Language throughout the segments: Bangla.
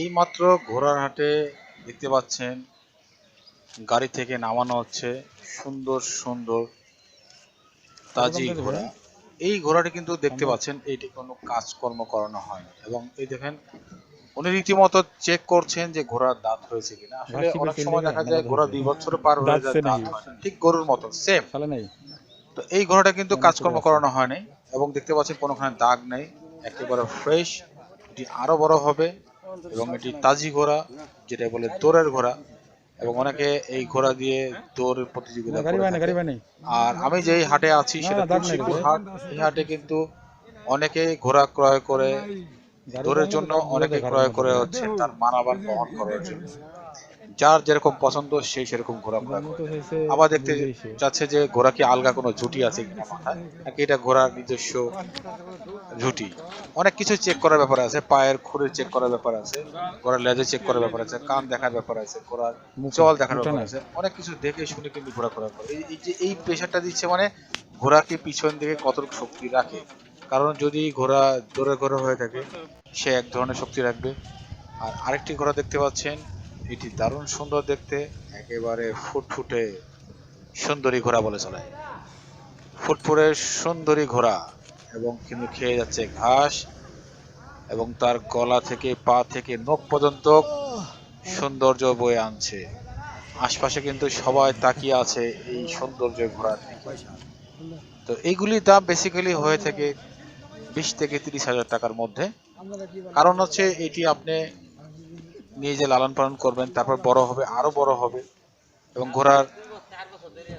এইমাত্র ঘোড়ার হাটে দেখতে পাচ্ছেন গাড়ি থেকে নামানো হচ্ছে। সুন্দর সুন্দর তাজি ঘোড়া। এই ঘোড়াটি কিন্তু দেখতে পাচ্ছেন এইটি কোনো কাজকর্ম করানো হয় এবং এই দেখেন উনি রীতিমতো চেক করছেন যে ঘোড়ার দাঁত হয়েছে কিনা। আসলে অনেক সময় দেখা যায় ঘোড়া দুই বছরে পার হয়ে যায় দাঁত। ঠিক গরুর মতো সেম তো এই ঘোড়াটা কিন্তু কাজকর্ম? করানো হয়নি এবং দেখতে পাচ্ছেন কোনোখানে দাগ নেই একেবারে ফ্রেশ এটি আরও বড় হবে। এবং এটি তাজি ঘোড়া যেটা বলে দৌড়ের ঘোড়া এবং অনেকে এই ঘোড়া দিয়ে দৌড়ের প্রতিযোগিতা আর আমি যেই হাটে আছি সেটা তুলসীপুর হাট। এই হাটে কিন্তু অনেকে ঘোড়া ক্রয় করে দৌড়ের জন্য অনেকে ক্রয় করে হচ্ছে তার মানাবান বহন করার জন্য। যার যেরকম পছন্দ সেই সেরকম করে। আবার দেখতে। চাচ্ছে যে ঘোড়া কি আলগা কোনো ঝুটি আছে কিনা মাথায়? নাকি এটা ঘোড়ার নিজস্ব ঝুটি? অনেক কিছু চেক করার ব্যাপার আছে পায়ের খুঁড়ে চেক করার ব্যাপার আছে ঘোড়ার লেজে চেক করার ব্যাপার আছে কান দেখার ব্যাপার আছে ঘোড়ার চল দেখার ব্যাপার আছে। অনেক কিছু দেখে শুনে কিন্তু ঘোড়া করা করে। এই- এই যে এই প্রেশারটা দিচ্ছে মানে ঘোড়াকে পিছন দিকে কতটুকু শক্তি রাখে? কারণ যদি ঘোড়া দৌড়ে ঘোড়া হয়ে থাকে সে এক ধরনের শক্তি রাখবে। আর আরেকটি ঘোড়া দেখতে পাচ্ছেন এটি দারুণ সুন্দর দেখতে, একেবারে ফুটফুটে সুন্দরী ঘোড়া বলে চলে। ফুটফুটে সুন্দরী ঘোড়া এবং কিন্তু খেয়ে যাচ্ছে ঘাস এবং তার গলা থেকে, পা থেকে, নখ পর্যন্ত সৌন্দর্য বয়ে আনছে। আশপাশে কিন্তু সবাই তাকিয়ে আছে এই সৌন্দর্য ঘোড়ার তো এইগুলির দাম বেসিক্যালি হয়ে থাকে বিশ থেকে তিরিশ হাজার টাকার মধ্যে। কারণ হচ্ছে এটি আপনি নিয়ে যে লালন পালন করবেন, তারপর বড় হবে, আরও বড় হবে এবং ঘোড়ার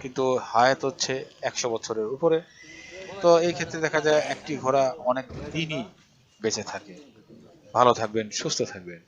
কিন্তু হায়াত হচ্ছে একশো বছরের উপরে। তো এই ক্ষেত্রে দেখা যায় একটি ঘোড়া অনেক দিনই বেঁচে থাকে। ভালো থাকবেন, সুস্থ থাকবেন।